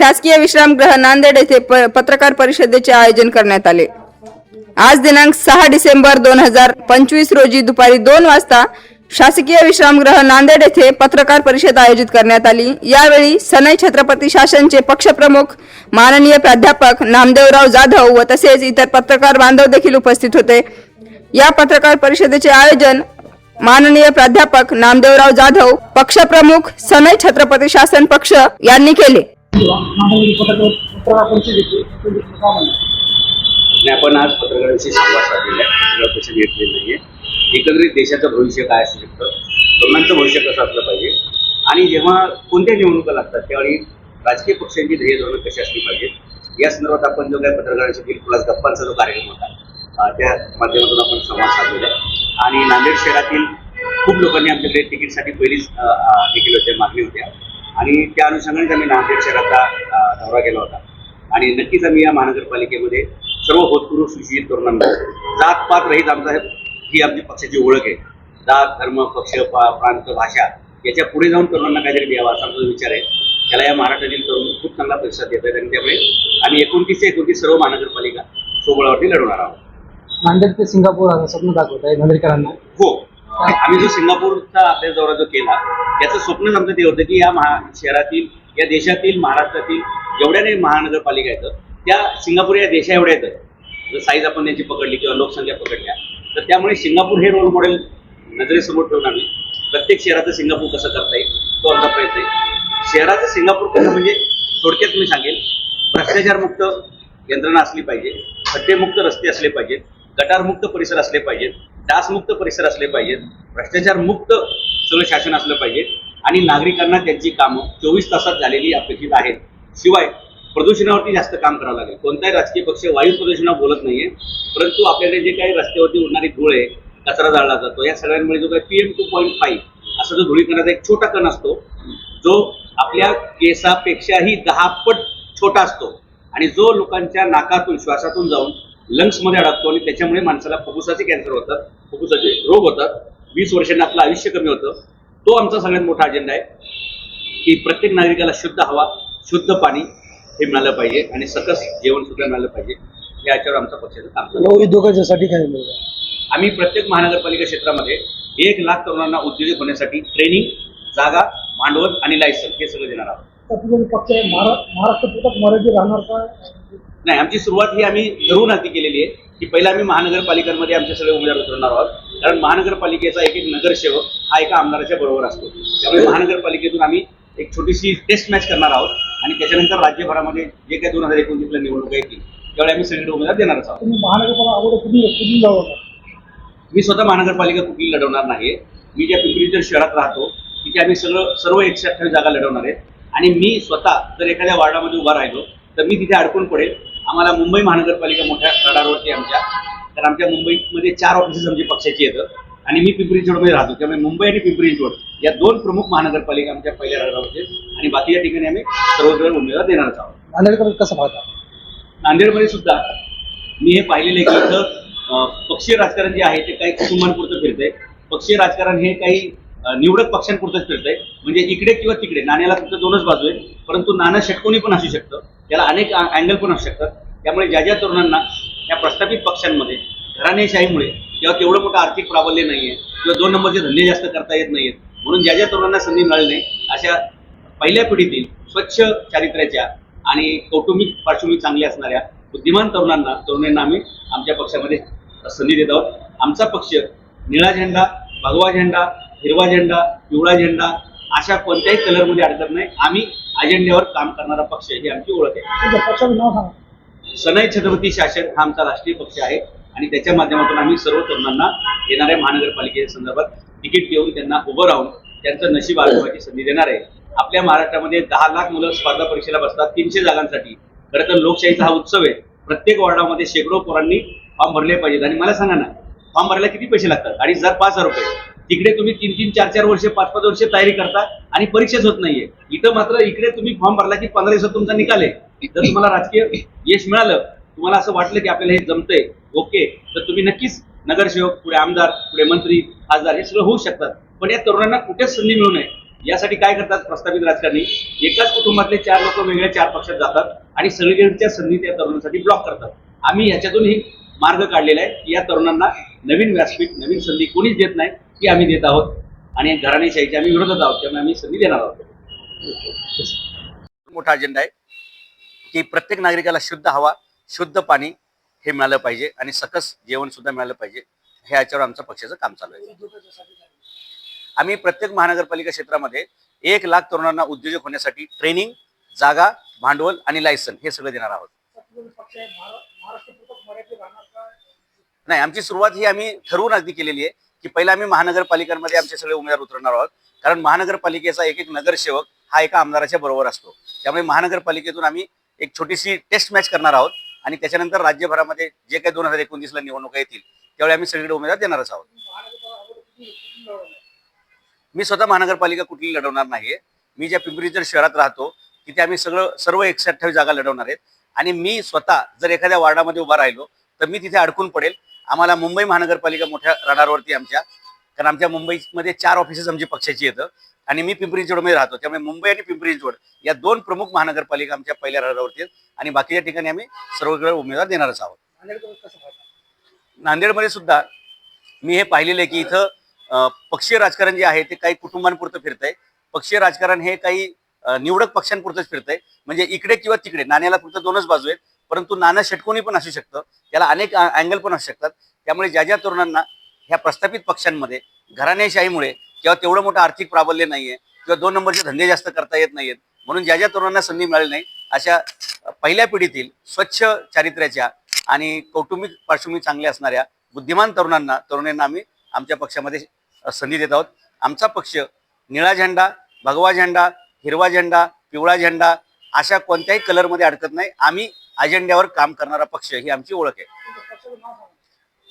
शासकीय विश्रामगृह नांदेड येथे प- पत्रकार परिषदेचे आयोजन करण्यात आले. आज दिनांक सहा डिसेंबर दोन हजार पंचवीस रोजी दुपारी दोन वाजता शासकीय विश्रामगृह नांदेड येथे पत्रकार परिषद आयोजित करण्यात आली. यावेळी सनई छत्रपती शासनचे पक्षप्रमुख माननीय प्राध्यापक नामदेवराव जाधव व तसेच इतर पत्रकार बांधव देखील उपस्थित होते. या पत्रकार परिषदेचे आयोजन माननीय प्राध्यापक नामदेवराव जाधव पक्षप्रमुख सनई छत्रपती शासन पक्ष यांनी केले. आपण आज पत्रकारांशी संवाद साधलेला आहे. पत्रकार परिषद घेतलेली एकंदरीत देशाचं भविष्य काय असू शकतं? तरुणांचं भविष्य कसं असलं पाहिजे? आणि जेव्हा कोणत्या निवडणुका लागतात त्यावेळी राजकीय पक्षांची ध्येय धोरणं कशी असली पाहिजेत या संदर्भात आपण जो काही पत्रकारांशी दिल प्लस गप्पांचा जो कार्यक्रम होता त्या माध्यमातून आपण संवाद साधलेला आणि नांदेड शहरातील खूप लोकांनी आमच्याकडे तिकीटसाठी पहिलीच अं, हे होते मागणी होत्या. आणि त्या अनुषंगानेच आम्ही नांदेड शहराचा दौरा केला होता. आणि नक्कीच आम्ही या महानगरपालिकेमध्ये सर्व होतपूर्व सुशिक्षित तरुणांना जात पात रहित आमचा ही आमची पक्षाची ओळख आहे. जात धर्म पक्ष प्रांत भाषा याच्यापुढे जाऊन तरुणांना काहीतरी द्यावा असा आमचा विचार आहे. त्याला या महाराष्ट्रातील तरुण खूप चांगला प्रतिसाद देत आहेत आणि त्यामुळे आम्ही एकोणतीस ते एकोणतीस सर्व महानगरपालिका सोबळावरती लढवणार आहोत. नांदेड ते सिंगापूर आता स्वप्न दाखवत आहे नांदेडकरांना हो. आम्ही जो सिंगापूरचा अभ्यास दौरा जो केला त्याचं स्वप्नच आमचं ते होतं की या महा शहरातील या देशातील महाराष्ट्रातील जेवढ्या नाही महानगरपालिका येतं त्या सिंगापूर या देशा एवढ्या आहेत. जर साईज आपण त्यांची पकडली किंवा लोकसंख्या पकडल्या तर त्यामुळे सिंगापूर हे रोल मॉडेल नजरेसमोर ठेवून आम्ही प्रत्येक शहराचं सिंगापूर कसं करता येईल तो आमचा प्रयत्न आहे. शहराचं सिंगापूर कसं म्हणजे थोडक्यात मी सांगेल भ्रष्टाचारमुक्त यंत्रणा असली पाहिजे खड्डेमुक्त रस्ते असले पाहिजेत गटारमुक्त परिसर असले पाहिजेत डासमुक्त परिसर असले पाहिजेत भ्रष्टाचारमुक्त सगळं शासन असलं पाहिजे आणि नागरिकांना त्यांची कामं चोवीस तासात झालेली अपेक्षित आहेत. शिवाय प्रदूषणावरती जास्त काम करावं लागेल. कोणताही राजकीय पक्ष वायू प्रदूषणावर बोलत नाहीये परंतु आपल्याकडे जे काही रस्त्यावरती उडणारी धूळ आहे कचरा जाळला जातो या सगळ्यांमुळे जो काही पीएम टू पॉईंट फाईव्ह असा जो धुळीकणाचा एक छोटा कण असतो जो आपल्या केसापेक्षाही दहा पट छोटा असतो आणि जो लोकांच्या नाकातून श्वासातून जाऊन लंग्समध्ये अडकतो आणि त्याच्यामुळे माणसाला फुफ्फुसाचे कॅन्सर होतात. फुफ्फुसाचे रोग होतात. वीस वर्षांनी आपलं आयुष्य कमी होतं. तो आमचा सगळ्यात मोठा अजेंडा आहे की प्रत्येक नागरिकाला शुद्ध हवा शुद्ध पाणी हे मिळालं पाहिजे आणि सकस जेवण सुद्धा मिळालं पाहिजे. याच्यावर आमचा पक्षाचं काम. उद्योगाच्यासाठी काय मिळतं आम्ही प्रत्येक महानगरपालिका क्षेत्रामध्ये एक लाख तरुणांना उद्योजक होण्यासाठी ट्रेनिंग जागा भांडवल आणि लायसन हे सगळं देणार आहोत. पक्ष महाराष्ट्र मराठी राहणार का? नाही आमची सुरुवात ही आम्ही ठरवून आधी केलेली आहे. की पहिला आम्ही महानगरपालिकांमध्ये आमचे सगळे उमेदवार उतरणार आहोत. कारण महानगरपालिकेचा एक एक नगरसेवक हा एका आमदाराच्या बरोबर असतो. त्यामुळे महानगरपालिकेतून आम्ही एक छोटीशी टेस्ट मॅच करणार आहोत आणि त्याच्यानंतर राज्यभरामध्ये जे काही दोन हजार एकोणतीसला निवडणुका येतील त्यावेळी आम्ही सगळे उमेदवार देणारच आहोत. मी स्वतः महानगरपालिका कुठली लढवणार नाही मी ज्या पिंपरी शहरात राहतो तिथे आम्ही सगळं सर्व एकशे अठ्ठावीस जागा लढवणार आहे. आणि मी स्वतः जर एखाद्या वार्डामध्ये उभा राहिलो तर मी तिथे अडकून पडेल. आम्हाला मुंबई महानगरपालिका मोठ्या रडारवरती आमच्या. तर आमच्या मुंबईमध्ये चार ऑफिसेस आमची पक्षाची येतं आणि मी पिंपरी चिंचवडमध्ये राहतो. त्यामुळे मुंबई आणि पिंपरी चिंचवड या दोन प्रमुख महानगरपालिका आमच्या पहिल्या रडारवरती आणि बाकी या ठिकाणी आम्ही सर्वजण उमेदवार देणारच आहोत. नांदेडकर कसं पाहता? नांदेडमध्ये सुद्धा मी हे पाहिलेलं आहे की इथं पक्षीय राजकारण जे आहे ते काही कुटुंबांपुरतं फिरतंय. पक्षीय राजकारण हे काही निवडक पक्षांपुरतंच फिरतंय. म्हणजे इकडे किंवा तिकडे नाण्याला फक्त दोनच बाजू आहेत. परंतु नाणं षटकोनी पण असू शकतं. त्याला अनेक अँगल पण असू शकतात. त्यामुळे ज्या ज्या तरुणांना या प्रस्थापित पक्षांमध्ये घराणेशाहीमुळे किंवा तेवढं मोठं आर्थिक प्राबल्य नाहीये किंवा दोन नंबरचे धंदे जास्त करता येत नाहीत म्हणून ज्या ज्या तरुणांना संधी मिळाली नाही अशा पहिल्या पिढीतील स्वच्छ चारित्र्याच्या आणि कौटुंबिक पार्श्वभूमी चांगली असणाऱ्या बुद्धिमान तरुणांना तरुणांना आम्ही आमच्या पक्षामध्ये संधी देत आहोत. आमचा पक्ष निळा झेंडा भगवा झेंडा हिरवा झेंडा पिवळा झेंडा अशा कोणत्याही कलरमध्ये अडकत नाही. आम्ही अजेंड्यावर काम करणारा पक्ष ही आमची ओळख आहे. सनई छत्रपती शासन हा आमचा राष्ट्रीय पक्ष आहे आणि त्याच्या माध्यमातून आम्ही सर्व तरुणांना येणाऱ्या महानगरपालिकेच्या संदर्भात तिकीट देऊन त्यांना उभं राहून त्यांचं नशीब आजमावायची संधी देणार आहे. आपल्या महाराष्ट्रामध्ये दहा लाख मुलं स्पर्धा परीक्षेला बसतात तीनशे जागांसाठी. खरं तर लोकशाहीचा हा उत्सव आहे. प्रत्येक वॉर्डामध्ये शेकडो पोरांनी फॉर्म भरले पाहिजेत. आणि मला सांगा ना फॉर्म भरायला किती पैसे लागतात? अडीच हजार पाच हजार रुपये तिकडे तुम्ही तीन तीन चार चार वर्ष पाच पाच वर्ष तयारी करता आणि परीक्षाच होत नाहीये. इथं मात्र इकडे तुम्ही फॉर्म भरला की पंधरा दिवसात तुमचा निकाल आहे. जर तुम्हाला राजकीय यश मिळालं तुम्हाला असं वाटलं की आपल्याला हे जमतंय ओके. तर तुम्ही नक्कीच नगरसेवक पुढे आमदार पुढे मंत्री खासदार हे सगळं होऊ शकतात. पण या तरुणांना कुठेच संधी मिळू नये. यासाठी काय करतात प्रस्थापित राजकारणी? एकाच कुटुंबातले चार लोक वेगळ्या चार पक्षात जातात आणि सगळीकडच्या संधी त्या तरुणांसाठी ब्लॉक करतात. आम्ही याच्यातून ही मार्ग काढलेला आहे की या तरुणांना नवीन व्यासपीठ नवीन संधी कोणीच देत नाही. ती आम्ही देत आहोत. आणि घराणेशाहीच्या आम्ही विरोधात आहोत त्यामुळे आम्ही संधी देणार आहोत. मोठा अजेंडा आहे की प्रत्येक नागरिकाला शुद्ध हवा शुद्ध पाणी हे मिळालं पाहिजे आणि सकस जेवण सुद्धा मिळालं पाहिजे हे याच्यावर आमचं पक्षाचं काम चालू आहे. आम्ही प्रत्येक महानगरपालिका क्षेत्रामध्ये एक लाख तरुणांना उद्योजक होण्यासाठी ट्रेनिंग जागा भांडवल आणि लायसन हे सगळं देणार आहोत. नाही आमची सुरुवात ही आम्ही ठरवून अगदी केलेली आहे की पहिला आम्ही महानगरपालिकांमध्ये आमचे सगळे उमेदवार उतरणार आहोत. कारण महानगरपालिकेचा एक एक नगरसेवक हा एका आमदाराच्या बरोबर असतो. त्यामुळे महानगरपालिकेतून आम्ही एक छोटीशी टेस्ट मॅच करणार आहोत आणि त्याच्यानंतर राज्यभरामध्ये जे काही दोन हजार एकोणतीसला निवडणुका येतील त्यावेळी आम्ही सगळीकडे उमेदवार देणारच आहोत. मी स्वतः महानगरपालिका कुठली लढवणार नाहीये. मी ज्या पिंपरी जर शहरात राहतो तिथे आम्ही सगळं सर्व एकशे अठ्ठावीस जागा लढवणार आहेत. आणि मी स्वतः जर एखाद्या वार्डामध्ये उभा राहिलो तर मी तिथे अडकून पडेल. आम्हाला मुंबई महानगरपालिका मोठ्या रडारवरती आमच्या. कारण आमच्या मुंबईमध्ये चार ऑफिसेस आमची पक्षाची येतं. आणि मी पिंपरी चिंचवडमध्ये राहतो. त्यामुळे मुंबई आणि पिंपरी चिंचवड या दोन प्रमुख महानगरपालिका आमच्या पहिल्या रडारवरती आहेत. आणि बाकीच्या ठिकाणी आम्ही सर्वकडे उमेदवार देणारच आहोत. नांदेडमध्ये सुद्धा मी हे पाहिलेलं आहे की इथं पक्षीय राजकारण जे आहे ते काही कुटुंबांपुरतं फिरतंय. पक्षीय राजकारण हे काही निवडक पक्षांपुरतंच फिरतंय. म्हणजे इकडे किंवा तिकडे नाण्याला फक्त दोनच बाजू आहेत. परंतु नाणं षटकोनी पण असू शकतं. त्याला अनेक अँगल पण असू शकतात. त्यामुळे ज्या ज्या तरुणांना ह्या प्रस्थापित पक्षांमध्ये घराणेशाहीमुळे किंवा तेवढं मोठं आर्थिक प्राबल्य नाहीये किंवा दोन नंबरचे धंदे जास्त करता येत नाहीयेत म्हणून ज्या ज्या तरुणांना संधी मिळाली नाही अशा पहिल्या पिढीतील स्वच्छ चारित्र्याच्या आणि कौटुंबिक पार्श्वभूमी चांगल्या असणाऱ्या बुद्धिमान तरुणांना तरुणांना आम्ही आमच्या पक्षामध्ये संधी देत आहोत. आमचा पक्ष निळा झेंडा भगवा झेंडा हिरवा झेंडा पिवळा झेंडा अशा कोणत्याही कलरमध्ये अडकत नाही. आम्ही अजेंड्यावर काम करणारा पक्ष ही आमची ओळख आहे.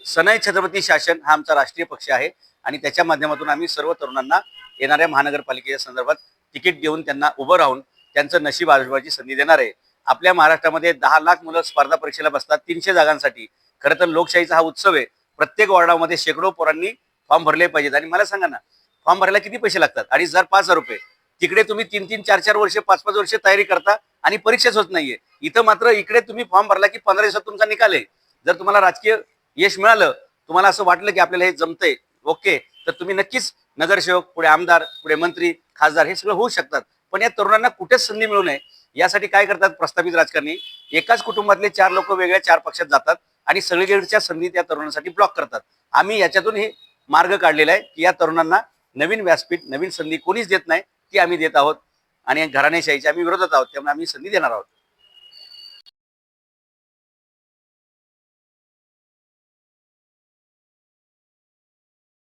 सनई छत्रपती शासन हा आमचा राष्ट्रीय पक्ष आहे आणि त्याच्या माध्यमातून आम्ही सर्व तरुणांना येणाऱ्या महानगरपालिकेच्या संदर्भात तिकीट देऊन त्यांना उभं राहून त्यांचं नशीब आजवाची संधी देणार आहे. आपल्या महाराष्ट्रामध्ये दहा लाख मुलं स्पर्धा परीक्षेला बसतात तीनशे जागांसाठी. खरं तर लोकशाहीचा हा उत्सव आहे. प्रत्येक वॉर्डामध्ये शेकडो पोरांनी फॉर्म भरले पाहिजेत. आणि मला सांगा ना फॉर्म भरायला किती पैसे लागतात? अडीच हजार पाच हजार रुपये. तिकडे तुम्ही तीन तीन चार चार वर्ष पाच पाच वर्ष तयारी करता आणि परीक्षाच होत नाहीये. इथं मात्र इकडे तुम्ही फॉर्म भरला की पंधरा दिवसात तुमचा निकाल आहे. जर तुम्हाला राजकीय यश मिळालं तुम्हाला असं वाटलं की आपल्याला हे जमतंय ओके तर तुम्ही नक्कीच नगरसेवक पुढे आमदार पुढे मंत्री खासदार हे सगळं होऊ शकतात. पण या तरुणांना कुठेच संधी मिळू नये. यासाठी काय करतात प्रस्थापित राजकारणी? एकाच कुटुंबातले चार लोक वेगळ्या चार पक्षात जातात आणि सगळीकडच्या संधी त्या तरुणांसाठी ब्लॉक करतात. आम्ही याच्यातून हे मार्ग काढलेला आहे की या तरुणांना नवीन व्यासपीठ नवीन संधी कोणीच देत नाही ती आम्ही देत आहोत. आणि घराणेशाहीच्या आम्ही विरोधात आहोत त्यामुळे आम्ही संधी देणार आहोत.